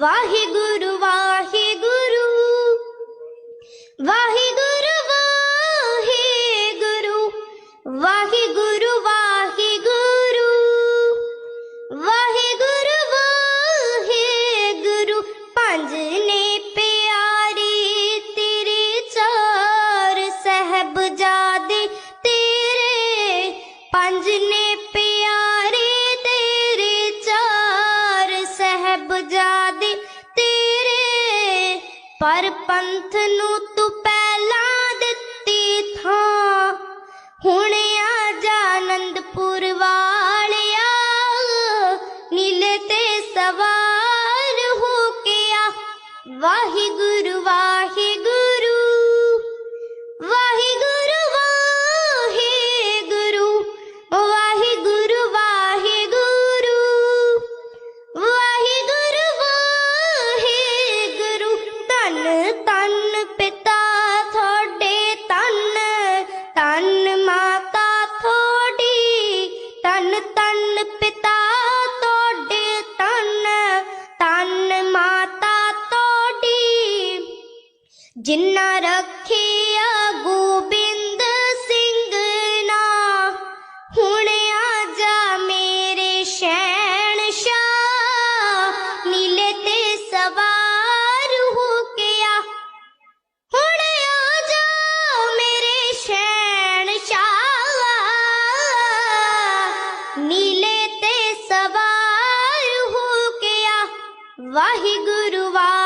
वाहे गुरु वाहे गुरु वाहे गुरु वाहे गुरु वाहे गुरु वाहे गुरु वाहे गुरु वाहे गुरु पंज प्यारे, तेरे चार सहब जादे तेरे। पंजने प्यारे, तेरे चार सहब जा ਪਰ ਪੰਥ ਨੂੰ ਤੂੰ ਪਹਿਲਾਂ ਦਿੱਤੀ ਥਾਂ। ਹੁਣ ਆ ਜਾ ਆਨੰਦਪੁਰ ਵਾਲਿਆ, ਨੀਲੇ ਤੇ ਸਵਾਰ ਹੋ ਕੇ ਆ। ਵਾਹਿਗੁਰੂ ਵਾਹਿਗੁਰੂ ਜਿਨ੍ਹਾਂ ਰੱਖਿਆ ਗੋਬਿੰਦ ਸਿੰਘ ਨਾ, ਹੁਣ ਆ ਜਾ ਮੇਰੇ ਸ਼ੈਣ ਸ਼ਾ ਨੀਲੇ ਤੇ ਸਵਾਰ ਹੋ ਆ। ਹੁਣ ਮੇਰੇ ਸ਼ੈਣ ਸ਼ਾ ਨੀਲੇ ਤੇ ਸਵਾਰ ਵਾਹਿਗੁਰੂ ਵਾ